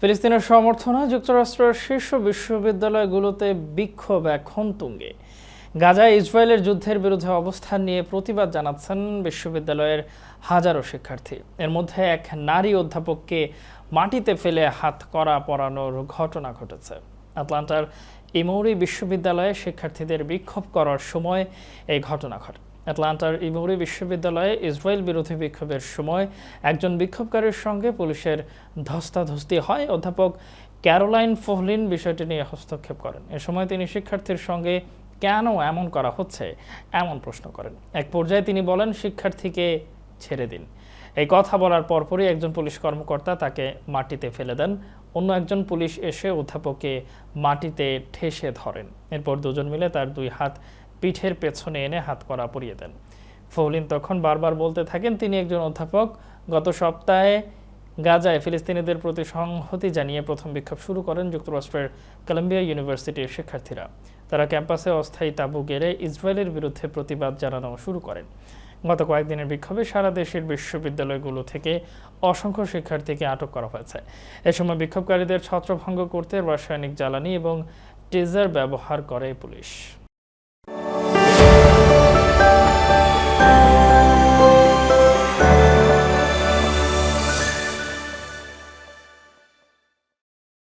ফিলিস্তিনের সমর্থনে যুক্তরাষ্ট্রের শীর্ষ বিশ্ববিদ্যালয়গুলোতে বিক্ষোভ এখন তুঙ্গে। গাজায় ইসরায়েলের যুদ্ধের বিরুদ্ধে অবস্থান নিয়ে প্রতিবাদ জানাচ্ছেন বিশ্ববিদ্যালয়ের হাজারো শিক্ষার্থী। এর মধ্যে এক নারী অধ্যাপককে মাটিতে ফেলে হাত করা পরানোর ঘটনা ঘটেছে। আটলান্টার ইমৌরি বিশ্ববিদ্যালয়ে শিক্ষার্থীদের বিক্ষোভ করার সময় এই ঘটনা ঘটে। আটলান্টার ইমৌরি বিশ্ববিদ্যালয়ে ইসরায়েল বিরোধী বিক্ষোভের সময় একজন বিক্ষোভকারীর সঙ্গে পুলিশের ধস্তাধস্তি হয়। অধ্যাপক ক্যারোলাইন ফোহলিন বিষয়টি নিয়ে হস্তক্ষেপ করেন। এ সময় তিনি শিক্ষার্থীর সঙ্গে, কেন এমন করা হচ্ছে? এমন প্রশ্ন করেন। এক পর্যায়ে তিনি বলেন, শিক্ষার্থীকে ছেড়ে দিন। এই কথা বলার পরপরই একজন পুলিশ কর্মকর্তা তাকে মাটিতে ফেলে দেন। অন্য একজন পুলিশ এসে অধ্যাপককে মাটিতে ঠেসে ধরেন। এরপর দুজন মিলে তার দুই হাত পিঠের পেছনে এনে হাত করা পরিয়ে দেন। ফৌলিন তখন বারবার বলতে থাকেন, তিনি একজন অধ্যাপক। গত সপ্তাহে গাজায় ফিলিস্তিনিদের প্রতি সংহতি জানিয়ে প্রথম বিক্ষোভ শুরু করেন যুক্তরাষ্ট্রের কলম্বিয়া ইউনিভার্সিটির শিক্ষার্থীরা। তারা ক্যাম্পাসে অস্থায়ী তাঁবু গেড়ে ইসরায়েলের বিরুদ্ধে প্রতিবাদ জানানো শুরু করেন। গত কয়েকদিনের বিক্ষোভে সারা দেশের বিশ্ববিদ্যালয়গুলো থেকে অসংখ্য শিক্ষার্থীকে আটক করা হয়েছে। এ সময় বিক্ষোভকারীদের ছত্রভঙ্গ করতে রাসায়নিক জ্বালানি এবং টেজার ব্যবহার করে পুলিশ।